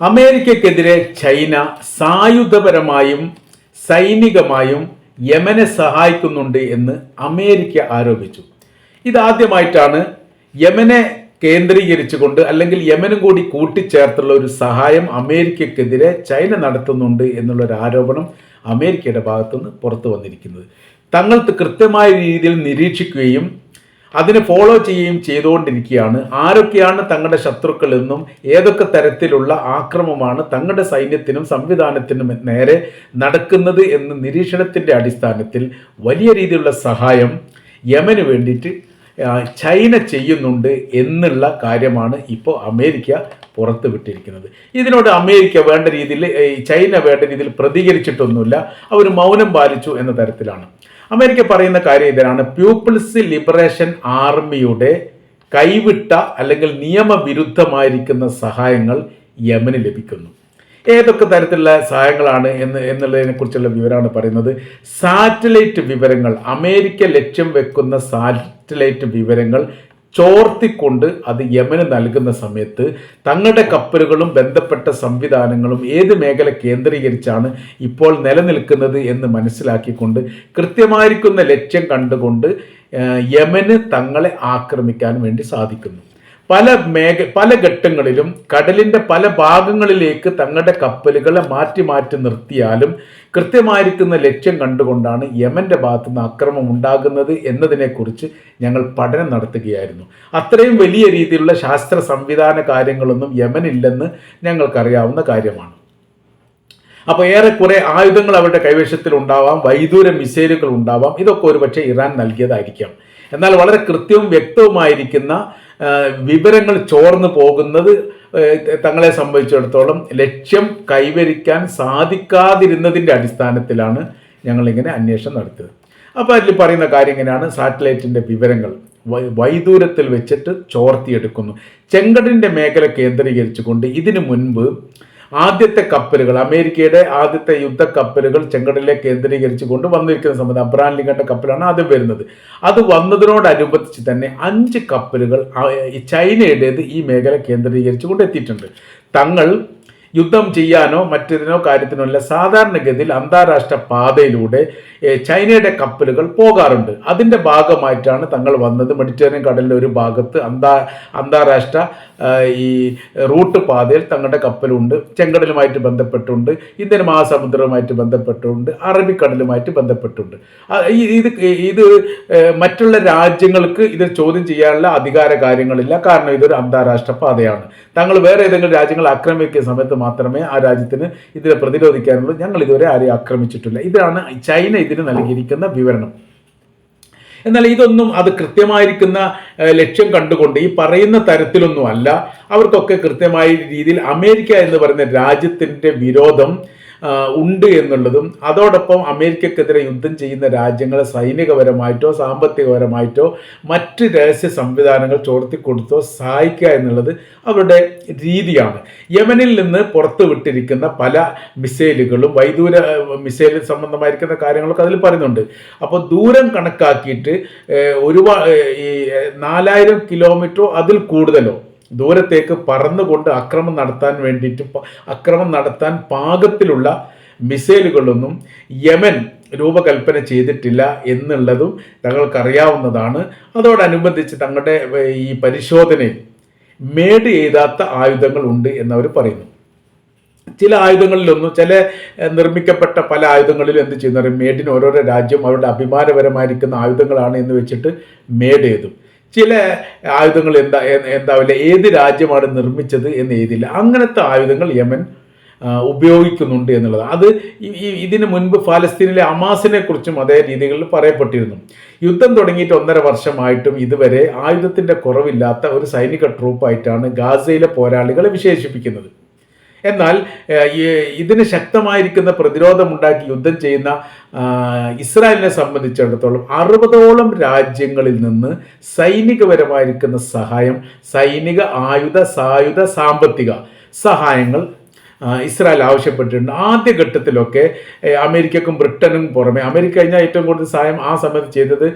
അമേരിക്കക്കെതിരെ China സായുധപരമായും സൈനികമായും യമനെ സഹായിക്കുന്നുണ്ട് എന്ന് America ആരോപിച്ചു. ഇതാദ്യമായിട്ടാണ് യമനെ കേന്ദ്രീകരിച്ചുകൊണ്ട് അല്ലെങ്കിൽ യമനും കൂടി കൂട്ടിച്ചേർത്തുള്ള ഒരു സഹായം അമേരിക്കക്കെതിരെ ചൈന നടത്തുന്നുണ്ട് എന്നുള്ള ഒരു ആരോപണം അമേരിക്കയുടെ ഭാഗത്തുനിന്ന് പുറത്തു വന്നിരിക്കുന്നത്. തങ്ങൾക്ക് കൃത്യമായ രീതിയിൽ നിരീക്ഷിക്കുകയും അതിനെ ഫോളോ ചെയ്യുകയും ചെയ്തുകൊണ്ടിരിക്കുകയാണ്. ആരൊക്കെയാണ് തങ്ങളുടെ ശത്രുക്കളെന്നും ഏതൊക്കെ തരത്തിലുള്ള ആക്രമമാണ് തങ്ങളുടെ സൈന്യത്തിനും സംവിധാനത്തിനും നേരെ നടക്കുന്നത് എന്ന് നിരീക്ഷണത്തിന്റെ അടിസ്ഥാനത്തിൽ വലിയ രീതിയിലുള്ള സഹായം യമന് വേണ്ടിയിട്ട് ചൈന ചെയ്യുന്നുണ്ട് എന്നുള്ള കാര്യമാണ് ഇപ്പോൾ അമേരിക്ക പുറത്ത് വിട്ടിരിക്കുന്നത്. ഇതിനോട് അമേരിക്ക വേണ്ട രീതിയിൽ ചൈന വേണ്ട രീതിയിൽ പ്രതികരിച്ചിട്ടൊന്നുമില്ല. അവർ മൗനം പാലിച്ചു എന്ന തരത്തിലാണ്. അമേരിക്ക പറയുന്ന കാര്യം ഇതിനാണ് പീപ്പിൾസ് ലിബറേഷൻ ആർമിയുടെ കൈവിട്ട അല്ലെങ്കിൽ നിയമവിരുദ്ധമായിരിക്കുന്ന സഹായങ്ങൾ യമന് ലഭിക്കുന്നു. ഏതൊക്കെ തരത്തിലുള്ള സഹായങ്ങളാണ് എന്ന് എന്നുള്ളതിനെ കുറിച്ചുള്ള വിവരമാണ് പറയുന്നത്. സാറ്റലൈറ്റ് വിവരങ്ങൾ അമേരിക്ക ലക്ഷ്യം വെക്കുന്ന സാറ്റലൈറ്റ് വിവരങ്ങൾ ചോർത്തിക്കൊണ്ട് അത് യമന് നൽകുന്ന സമയത്ത് തങ്ങളുടെ കപ്പലുകളും ബന്ധപ്പെട്ട സംവിധാനങ്ങളും ഏത് മേഖല കേന്ദ്രീകരിച്ചാണ് ഇപ്പോൾ നിലനിൽക്കുന്നത് എന്ന് മനസ്സിലാക്കിക്കൊണ്ട് കൃത്യമായിരിക്കുന്ന ലക്ഷ്യം കണ്ടുകൊണ്ട് യമന് തങ്ങളെ ആക്രമിക്കാൻ വേണ്ടി സാധിക്കുന്നു. പല മേഖ പല ഘട്ടങ്ങളിലും കടലിന്റെ പല ഭാഗങ്ങളിലേക്ക് തങ്ങളുടെ കപ്പലുകളെ മാറ്റി മാറ്റി നിർത്തിയാലും കൃത്യമായിരിക്കുന്ന ലക്ഷ്യം കണ്ടുകൊണ്ടാണ് യമന്റെ ഭാഗത്തുനിന്ന് അക്രമം ഉണ്ടാകുന്നത് എന്നതിനെക്കുറിച്ച് ഞങ്ങൾ പഠനം നടത്തുകയായിരുന്നു. അത്രയും വലിയ രീതിയിലുള്ള ശാസ്ത്ര സംവിധാന കാര്യങ്ങളൊന്നും യമനില്ലെന്ന് ഞങ്ങൾക്കറിയാവുന്ന കാര്യമാണ്. അപ്പോൾ ഏറെക്കുറെ ആയുധങ്ങൾ അവരുടെ കൈവശത്തിൽ ഉണ്ടാവാം വൈദൂര മിസൈലുകൾ ഉണ്ടാവാം. ഇതൊക്കെ ഒരുപക്ഷെ ഇറാൻ നൽകിയതായിരിക്കാം. എന്നാൽ വളരെ കൃത്യവും വ്യക്തവുമായിരിക്കുന്ന വിവരങ്ങൾ ചോർന്നു പോകുന്നത് തങ്ങളെ സംബന്ധിച്ചിടത്തോളം ലക്ഷ്യം കൈവരിക്കാൻ സാധിക്കാതിരുന്നതിന്റെ അടിസ്ഥാനത്തിലാണ് ഞങ്ങളിങ്ങനെ അന്വേഷണം നടത്തിയത്. അപ്പോൾ അതിൽ പറയുന്ന കാര്യം ഇങ്ങനെയാണ് സാറ്റലൈറ്റിന്റെ വിവരങ്ങൾ വൈദൂരത്തിൽ വെച്ചിട്ട് ചോർത്തിയെടുക്കുന്നു. ചെങ്കടിന്റെ മേഖല കേന്ദ്രീകരിച്ചുകൊണ്ട് ഇതിനു മുൻപ് ആദ്യത്തെ കപ്പലുകൾ അമേരിക്കയുടെ ആദ്യത്തെ യുദ്ധ കപ്പലുകൾ ചെങ്കടലിലെ കേന്ദ്രീകരിച്ചു കൊണ്ട് വന്നിരിക്കുന്ന സമയത്ത് അബ്രാൻ ലിങ്കന്റെ കപ്പലാണ് ആദ്യം വരുന്നത്. അത് വന്നതിനോടനുബന്ധിച്ച് തന്നെ അഞ്ച് കപ്പലുകൾ ചൈനയുടേത് ഈ മേഖല കേന്ദ്രീകരിച്ചു കൊണ്ട് എത്തിയിട്ടുണ്ട്. തങ്ങൾ യുദ്ധം ചെയ്യാനോ മറ്റേതിനോ കാര്യത്തിനോ അല്ല സാധാരണഗതിയിൽ അന്താരാഷ്ട്ര പാതയിലൂടെ ചൈനയുടെ കപ്പലുകൾ പോകാറുണ്ട്. അതിന്റെ ഭാഗമായിട്ടാണ് തങ്ങൾ വന്നത്. മെഡിറ്ററേനിയൻ കടലിന്റെ ഒരു ഭാഗത്ത് അന്താ അന്താരാഷ്ട്ര ഈ റൂട്ട് പാതയിൽ തങ്ങളുടെ കപ്പലുണ്ട്. ചെങ്കടലുമായിട്ട് ബന്ധപ്പെട്ടുണ്ട്. ഇന്ത്യൻ മഹാസമുദ്രവുമായിട്ട് ബന്ധപ്പെട്ടുണ്ട്. അറബിക്കടലുമായിട്ട് ബന്ധപ്പെട്ടുണ്ട്. ഇത് ഇത് മറ്റുള്ള രാജ്യങ്ങൾക്ക് ഇത് ചോദ്യം ചെയ്യാനുള്ള അധികാര കാര്യങ്ങളില്ല. കാരണം ഇതൊരു അന്താരാഷ്ട്ര പാതയാണ്. തങ്ങൾ വേറെ ഏതെങ്കിലും രാജ്യങ്ങൾ ആക്രമിക്കുന്ന സമയത്ത് മാത്രമേ ആ രാജ്യത്തിന് ഇതിനെ പ്രതിരോധിക്കാനുള്ളൂ. ഞങ്ങൾ ഇതുവരെ ആരെയും ആക്രമിച്ചിട്ടില്ല. ഇതാണ് ചൈന ഇതിന് നൽകിയിരിക്കുന്ന വിവരണം. എന്നാൽ ഇതൊന്നും അത് കൃത്യമായിരിക്കുന്ന ലക്ഷ്യം കണ്ടുകൊണ്ട് ഈ പറയുന്ന തരത്തിലൊന്നും അല്ല അവർക്കൊക്കെ കൃത്യമായ രീതിയിൽ അമേരിക്ക എന്ന് പറയുന്ന രാജ്യത്തിന്റെ വിരോധം ഉണ്ട് എന്നുള്ളതും അതോടൊപ്പം അമേരിക്കക്കെതിരെ യുദ്ധം ചെയ്യുന്ന രാജ്യങ്ങളെ സൈനികപരമായിട്ടോ സാമ്പത്തികപരമായിട്ടോ മറ്റ് രഹസ്യ സംവിധാനങ്ങൾ ചോർത്തിക്കൊടുത്തോ സഹായിക്കുക എന്നുള്ളത് അവരുടെ രീതിയാണ്. യമനിൽ നിന്ന് പുറത്തു വിട്ടിരിക്കുന്ന പല മിസൈലുകളും വൈദൂര മിസൈൽ സംബന്ധമായിരിക്കുന്ന കാര്യങ്ങളൊക്കെ അതിൽ പറയുന്നുണ്ട്. അപ്പോൾ ദൂരം കണക്കാക്കിയിട്ട് ഒരുപാട് ഈ നാലായിരം കിലോമീറ്ററോ അതിൽ കൂടുതലോ ദൂരത്തേക്ക് പറന്നുകൊണ്ട് അക്രമം നടത്താൻ വേണ്ടിയിട്ട് അക്രമം നടത്താൻ പാകത്തിലുള്ള മിസൈലുകളൊന്നും യമൻ രൂപകൽപ്പന ചെയ്തിട്ടില്ല എന്നുള്ളതും തങ്ങൾക്കറിയാവുന്നതാണ്. അതോടനുബന്ധിച്ച് തങ്ങളുടെ ഈ പരിശോധനയിൽ മേഡ് ചെയ്താത്ത ആയുധങ്ങൾ ഉണ്ട് എന്നവർ പറയുന്നു. ചില ആയുധങ്ങളിലൊന്നും ചില നിർമ്മിക്കപ്പെട്ട പല ആയുധങ്ങളിലും എന്ത് ചെയ്യുന്നവർ മേഡിന് ഓരോരോ രാജ്യം അവരുടെ അഭിമാനപരമായിരിക്കുന്ന ആയുധങ്ങളാണ് എന്ന് വെച്ചിട്ട് മേഡ് ചെയ്തു ചില ആയുധങ്ങൾ എന്താ എന്താവില്ല ഏത് രാജ്യമാണ് നിർമ്മിച്ചത് എന്ന് എഴുതില്ല അങ്ങനത്തെ ആയുധങ്ങൾ യമൻ ഉപയോഗിക്കുന്നുണ്ട് എന്നുള്ളത്. അത് ഇതിനു മുൻപ് ഫലസ്തീനിലെ അമാസിനെ കുറിച്ചും അതേ രീതികളിൽ പറയപ്പെട്ടിരുന്നു. യുദ്ധം തുടങ്ങിയിട്ട് ഒന്നര വർഷമായിട്ടും ഇതുവരെ ആയുധത്തിന്റെ കുറവില്ലാത്ത ഒരു സൈനിക ട്രൂപ്പായിട്ടാണ് ഗാസയിലെ പോരാളികളെ വിശേഷിപ്പിക്കുന്നത്. എന്നാൽ ഇതിന് ശക്തമായിരിക്കുന്ന പ്രതിരോധമുണ്ടാക്കി യുദ്ധം ചെയ്യുന്ന ഇസ്രായേലിനെ സംബന്ധിച്ചിടത്തോളം അറുപതോളം രാജ്യങ്ങളിൽ നിന്ന് സൈനികപരമായിരിക്കുന്ന സഹായം സൈനിക ആയുധ സായുധ സാമ്പത്തിക സഹായങ്ങൾ ഇസ്രായേൽ ആവശ്യപ്പെട്ടിട്ടുണ്ട്. ആദ്യഘട്ടത്തിലൊക്കെ ഘട്ടത്തിലൊക്കെ അമേരിക്കക്കും ബ്രിട്ടനും പുറമെ അമേരിക്ക കഴിഞ്ഞാൽ ഏറ്റവും കൂടുതൽ സഹായം ആ സമയത്ത് ചെയ്തത്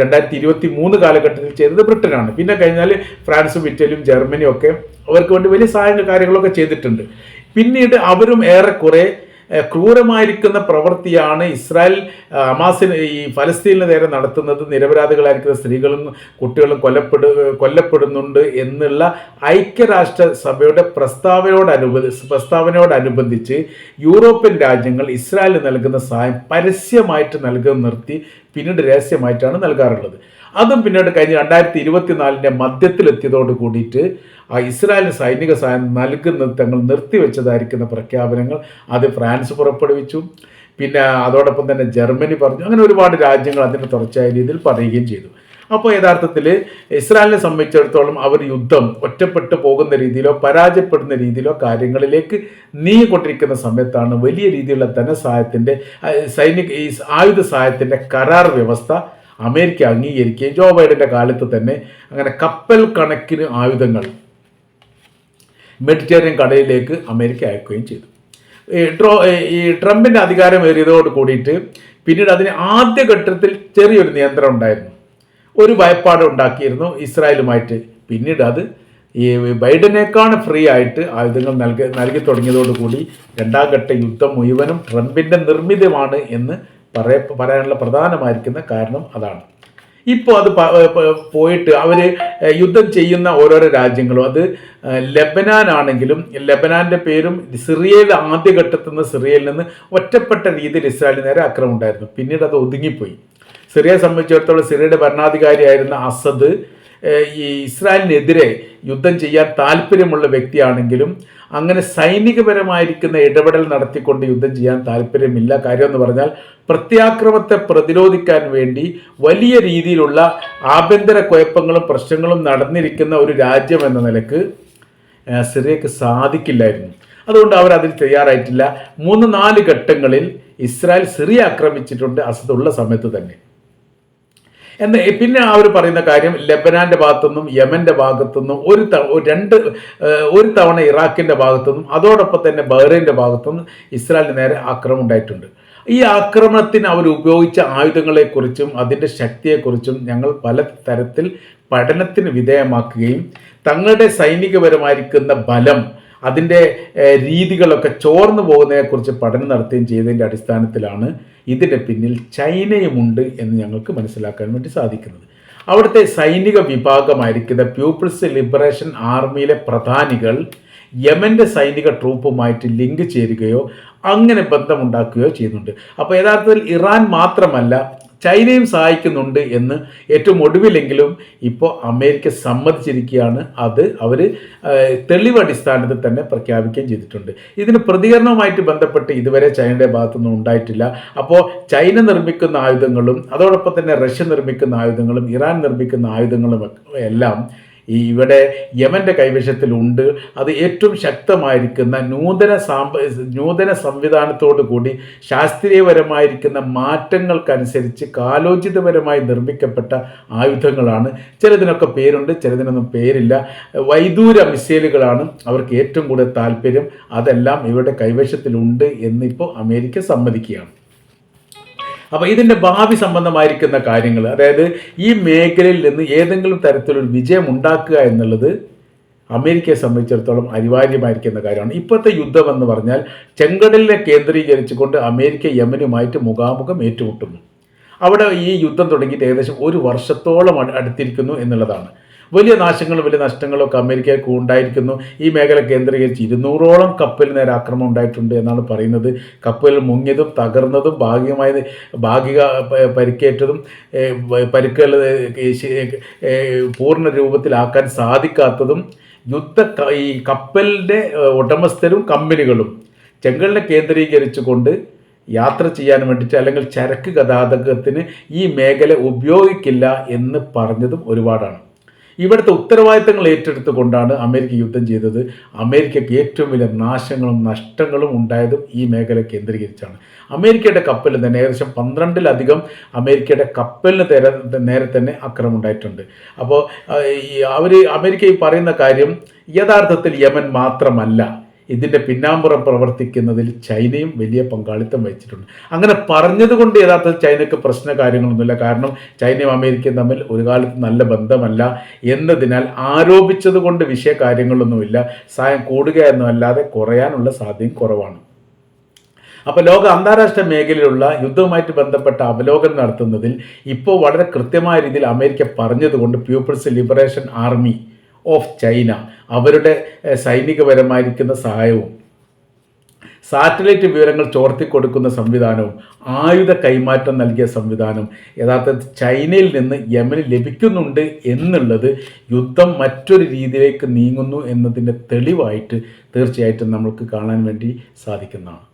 രണ്ടായിരത്തി ഇരുപത്തി മൂന്ന് കാലഘട്ടത്തിൽ ചെയ്തത് ബ്രിട്ടനാണ്. പിന്നെ കഴിഞ്ഞാൽ ഫ്രാൻസും ഇറ്റലിയും ജർമ്മനിയും ഒക്കെ അവർക്ക് വേണ്ടി വലിയ സഹായ കാര്യങ്ങളൊക്കെ ചെയ്തിട്ടുണ്ട്. പിന്നീട് അവരും ഏറെക്കുറെ ക്രൂരമായിരിക്കുന്ന പ്രവൃത്തിയാണ് ഇസ്രായേൽ അമാസിന് ഈ ഫലസ്തീനിന് നേരെ നടത്തുന്നത്. നിരപരാധികളായിരിക്കുന്ന സ്ത്രീകളും കുട്ടികളും കൊല്ലപ്പെടു കൊല്ലപ്പെടുന്നുണ്ട് എന്നുള്ള ഐക്യരാഷ്ട്ര സഭയുടെ പ്രസ്താവനയോടനുബന്ധി പ്രസ്താവനയോടനുബന്ധിച്ച് യൂറോപ്യൻ രാജ്യങ്ങൾ ഇസ്രായേലിന് നൽകുന്ന സഹായം പരസ്യമായിട്ട് നൽകുന്നത് നിർത്തി പിന്നീട് രഹസ്യമായിട്ടാണ് നൽകാറുള്ളത്. അതും പിന്നീട് കഴിഞ്ഞ രണ്ടായിരത്തി ഇരുപത്തിനാലിന്റെ മധ്യത്തിലെത്തിയതോട് കൂടിയിട്ട് ആ ഇസ്രായേലിന് സൈനിക സഹായം നൽകുന്നത് തങ്ങൾ നിർത്തിവെച്ചതായിരിക്കുന്ന പ്രഖ്യാപനങ്ങൾ അത് ഫ്രാൻസ് പുറപ്പെടുവിച്ചു. പിന്നെ അതോടൊപ്പം തന്നെ ജർമ്മനി പറഞ്ഞു. അങ്ങനെ ഒരുപാട് രാജ്യങ്ങൾ അതിന്റെ തുടർച്ചയായ രീതിയിൽ പറയുകയും ചെയ്തു. അപ്പോൾ യഥാർത്ഥത്തിൽ ഇസ്രായേലിനെ സംബന്ധിച്ചിടത്തോളം അവർ യുദ്ധം ഒറ്റപ്പെട്ടു പോകുന്ന രീതിയിലോ പരാജയപ്പെടുന്ന രീതിയിലോ കാര്യങ്ങളിലേക്ക് നീങ്ങിക്കൊണ്ടിരിക്കുന്ന സമയത്താണ് വലിയ രീതിയിലുള്ള ധനസഹായത്തിന്റെ സൈനിക ഈ ആയുധ സഹായത്തിന്റെ കരാർ വ്യവസ്ഥ അമേരിക്ക അംഗീകരിക്കുകയും ജോ ബൈഡന്റെ കാലത്ത് തന്നെ അങ്ങനെ കപ്പൽ കണക്കിന് ആയുധങ്ങൾ മെഡിറ്ററേനിയൻ കടയിലേക്ക് അമേരിക്ക അയക്കുകയും ചെയ്തു. ട്രോ ഈ ട്രംപിന്റെ അധികാരമേറിയതോട് കൂടിയിട്ട് പിന്നീട് അതിന് ആദ്യഘട്ടത്തിൽ ചെറിയൊരു നിയന്ത്രണം ഉണ്ടായിരുന്നു. ഒരു ഭയപ്പാട് ഉണ്ടാക്കിയിരുന്നു ഇസ്രായേലുമായിട്ട്. പിന്നീട് അത് ഈ ബൈഡനേക്കാൾ ഫ്രീ ആയിട്ട് ആയുധങ്ങൾ നൽകി നൽകി തുടങ്ങിയതോടുകൂടി രണ്ടാം ഘട്ട യുദ്ധം മുഴുവനും ട്രംപിന്റെ നിർമ്മിതമാണ് എന്ന് പറയ പറയാനുള്ള പ്രധാനമായിരിക്കുന്ന കാരണം അതാണ്. ഇപ്പോൾ അത് പോയിട്ട് അവർ യുദ്ധം ചെയ്യുന്ന ഓരോരോ രാജ്യങ്ങളും അത് ലബനാൻ ആണെങ്കിലും ലബനാന്റെ പേരും സിറിയയിൽ ആദ്യഘട്ടത്തിൽ നിന്ന് സിറിയയിൽ നിന്ന് ഒറ്റപ്പെട്ട രീതിയിൽ ഇസ്രായേലിന് നേരെ ആക്രമണം ഉണ്ടായിരുന്നു. പിന്നീട് അത് ഒതുങ്ങിപ്പോയി. സിറിയയെ സംബന്ധിച്ചിടത്തോളം സിറിയയുടെ ഭരണാധികാരിയായിരുന്ന അസദ് ഈ ഇസ്രായേലിനെതിരെ യുദ്ധം ചെയ്യാൻ താല്പര്യമുള്ള വ്യക്തിയാണെങ്കിലും അങ്ങനെ സൈനികപരമായിരിക്കുന്ന ഇടപെടൽ നടത്തിക്കൊണ്ട് യുദ്ധം ചെയ്യാൻ താല്പര്യമില്ല. കാര്യം എന്ന് പറഞ്ഞാൽ പ്രത്യാക്രമത്തെ പ്രതിരോധിക്കാൻ വേണ്ടി വലിയ രീതിയിലുള്ള ആഭ്യന്തര കുഴപ്പങ്ങളും പ്രശ്നങ്ങളും നടന്നിരിക്കുന്ന ഒരു രാജ്യം എന്ന നിലയ്ക്ക് സിറിയക്ക് സാധിക്കില്ലായിരുന്നു. അതുകൊണ്ട് അവർ അതിൽ തയ്യാറായിട്ടില്ല. മൂന്ന് നാല് ഘട്ടങ്ങളിൽ ഇസ്രായേൽ സിറിയ ആക്രമിച്ചിട്ടുണ്ട് അസദുള്ള സമയത്ത് തന്നെ. എന്ന് പിന്നെ അവർ പറയുന്ന കാര്യം ലബനാന്റെ ഭാഗത്തുനിന്നും യമന്റെ ഭാഗത്തുനിന്നും ഒരു രണ്ട് ഒരു തവണ ഇറാഖിന്റെ ഭാഗത്തുനിന്നും അതോടൊപ്പം തന്നെ ബഹ്റൈന്റെ ഭാഗത്തുനിന്നും ഇസ്രായേലിന് നേരെ ആക്രമണം ഉണ്ടായിട്ടുണ്ട്. ഈ ആക്രമണത്തിന് അവർ ഉപയോഗിച്ച ആയുധങ്ങളെക്കുറിച്ചും അതിന്റെ ശക്തിയെക്കുറിച്ചും ഞങ്ങൾ പല തരത്തിൽ പഠനത്തിന് വിധേയമാക്കുകയും തങ്ങളുടെ സൈനികപരമായിരിക്കുന്ന ബലം അതിന്റെ രീതികളൊക്കെ ചോർന്നു പോകുന്നതിനെക്കുറിച്ച് പഠനം നടത്തുകയും ചെയ്തതിന്റെ അടിസ്ഥാനത്തിലാണ് ഇതിന്റെ പിന്നിൽ ചൈനയുമുണ്ട് എന്ന് ഞങ്ങൾക്ക് മനസ്സിലാക്കാൻ വേണ്ടി സാധിക്കുന്നത്. അവിടുത്തെ സൈനിക വിഭാഗമായിരിക്കുന്ന പീപ്പിൾസ് ലിബറേഷൻ ആർമിയിലെ പ്രധാനികൾ യമന്റെ സൈനിക ട്രൂപ്പുമായിട്ട് ലിങ്ക് ചേരുകയോ അങ്ങനെ ബന്ധമുണ്ടാക്കുകയോ ചെയ്യുന്നുണ്ട്. അപ്പോൾ യഥാർത്ഥത്തിൽ ഇറാൻ മാത്രമല്ല ചൈനയും സഹായിക്കുന്നുണ്ട് എന്ന് ഏറ്റവും ഒടുവിലെങ്കിലും ഇപ്പോൾ അമേരിക്ക സമ്മതിച്ചിരിക്കുകയാണ്. അത് അവർ തെളിവ് അടിസ്ഥാനത്തിൽ തന്നെ പ്രഖ്യാപിക്കുകയും ചെയ്തിട്ടുണ്ട്. ഇതിന് പ്രതികരണവുമായിട്ട് ബന്ധപ്പെട്ട് ഇതുവരെ ചൈനയുടെ ഭാഗത്തുനിന്നും ഉണ്ടായിട്ടില്ല. അപ്പോൾ ചൈന നിർമ്മിക്കുന്ന ആയുധങ്ങളും അതോടൊപ്പം തന്നെ റഷ്യ നിർമ്മിക്കുന്ന ആയുധങ്ങളും ഇറാൻ നിർമ്മിക്കുന്ന ആയുധങ്ങളും എല്ലാം ഈ ഇവിടെ യമന്റെ കൈവശത്തിലുണ്ട്. അത് ഏറ്റവും ശക്തമായിരിക്കുന്ന നൂതന സാമ്പ നൂതന സംവിധാനത്തോടു കൂടി ശാസ്ത്രീയപരമായിരിക്കുന്ന മാറ്റങ്ങൾക്കനുസരിച്ച് കാലോചിതപരമായി നിർമ്മിക്കപ്പെട്ട ആയുധങ്ങളാണ്. ചിലതിനൊക്കെ പേരുണ്ട് ചിലതിനൊന്നും പേരില്ല. വൈദൂര മിസൈലുകളാണ് അവർക്ക് ഏറ്റവും കൂടുതൽ താല്പര്യം. അതെല്ലാം ഇവരുടെ കൈവശത്തിലുണ്ട് എന്നിപ്പോൾ അമേരിക്ക സമ്മതിക്കുകയാണ്. അപ്പോൾ ഇതിന്റെ ഭാവി സംബന്ധമായിരിക്കുന്ന കാര്യങ്ങൾ അതായത് ഈ മേഖലയിൽ നിന്ന് ഏതെങ്കിലും തരത്തിലൊരു വിജയം ഉണ്ടാക്കുക എന്നുള്ളത് അമേരിക്കയെ സംബന്ധിച്ചിടത്തോളം അനിവാര്യമായിരിക്കുന്ന കാര്യമാണ്. ഇപ്പോഴത്തെ യുദ്ധം എന്ന് പറഞ്ഞാൽ ചെങ്കടലിനെ കേന്ദ്രീകരിച്ചുകൊണ്ട് അമേരിക്ക യമനുമായിട്ട് മുഖാമുഖം ഏറ്റുമുട്ടുന്നു. അവിടെ ഈ യുദ്ധം തുടങ്ങിയിട്ട് ഏകദേശം ഒരു വർഷത്തോളം അട്- അടുത്തിരിക്കുന്നു എന്നുള്ളതാണ്. വലിയ നാശങ്ങളും വലിയ നഷ്ടങ്ങളും ഒക്കെ അമേരിക്കയ്ക്ക് ഉണ്ടായിരിക്കുന്നു. ഈ മേഖല കേന്ദ്രീകരിച്ച് ഇരുന്നൂറോളം കപ്പൽ നേരെ ആക്രമണം ഉണ്ടായിട്ടുണ്ട് എന്നാണ് പറയുന്നത്. കപ്പൽ മുങ്ങിയതും തകർന്നതും ഭാഗികമായി ഭാഗിക പരിക്കേറ്റതും പരിക്കൽ പൂർണ രൂപത്തിലാക്കാൻ സാധിക്കാത്തതും യുദ്ധ ഈ കപ്പലിന്റെ ഉടമസ്ഥരും കമ്പനികളും ചെങ്കലിനെ കേന്ദ്രീകരിച്ചുകൊണ്ട് യാത്ര ചെയ്യാൻ വേണ്ടിയിട്ട് അല്ലെങ്കിൽ ചരക്ക് ഗതാഗതത്തിന് ഈ മേഖല ഉപയോഗിക്കില്ല എന്ന് പറഞ്ഞതും ഒരുപാടാണ്. ഇവിടുത്തെ ഉത്തരവാദിത്തങ്ങൾ ഏറ്റെടുത്തുകൊണ്ടാണ് അമേരിക്ക യുദ്ധം ചെയ്തത്. അമേരിക്കയ്ക്ക് ഏറ്റവും വലിയ നാശങ്ങളും നഷ്ടങ്ങളും ഉണ്ടായതും ഈ മേഖല കേന്ദ്രീകരിച്ചാണ്. അമേരിക്കയുടെ കപ്പലിൽ തന്നെ ഏകദേശം പന്ത്രണ്ടിലധികം അമേരിക്കയുടെ കപ്പലിന് നേരെ തന്നെ ആക്രമണം ഉണ്ടായിട്ടുണ്ട്. അപ്പോൾ അവർ അമേരിക്ക ഈ പറയുന്ന കാര്യം യഥാർത്ഥത്തിൽ യമൻ മാത്രമല്ല. ഇതിന്റെ പിന്നാമ്പുറം പ്രവർത്തിക്കുന്നതിൽ ചൈനയും വലിയ പങ്കാളിത്തം വഹിച്ചിട്ടുണ്ട്. അങ്ങനെ പറഞ്ഞതുകൊണ്ട് യഥാർത്ഥത്തിൽ ചൈനയ്ക്ക് പ്രശ്ന കാര്യങ്ങളൊന്നുമില്ല. കാരണം ചൈനയും അമേരിക്കയും തമ്മിൽ ഒരു കാലത്ത് നല്ല ബന്ധമല്ല എന്നതിനാൽ ആരോപിച്ചത് കൊണ്ട് വിഷയ കാര്യങ്ങളൊന്നുമില്ല. സായം കൂടുക എന്നല്ലാതെ കുറയാനുള്ള സാധ്യത കുറവാണ്. അപ്പോൾ ലോക അന്താരാഷ്ട്ര മേഖലയിലുള്ള യുദ്ധവുമായിട്ട് ബന്ധപ്പെട്ട അവലോകനം നടത്തുന്നതിൽ ഇപ്പോൾ വളരെ കൃത്യമായ രീതിയിൽ അമേരിക്ക പറഞ്ഞതുകൊണ്ട് people's liberation army of China. അവരുടെ സൈനികപരമായിരിക്കുന്ന സഹായവും സാറ്റലൈറ്റ് വിവരങ്ങൾ ചോർത്തിക്കൊടുക്കുന്ന സംവിധാനവും ആയുധ കൈമാറ്റം നൽകിയ സംവിധാനം യഥാർത്ഥത്തിൽ ചൈനയിൽ നിന്ന് യമന് ലഭിക്കുന്നുണ്ട് എന്നുള്ളത് യുദ്ധം മറ്റൊരു രീതിയിലേക്ക് നീങ്ങുന്നു എന്നതിന്റെ തെളിവായിട്ട് തീർച്ചയായിട്ടും നമുക്ക് കാണാൻ വേണ്ടി സാധിക്കുന്നതാണ്.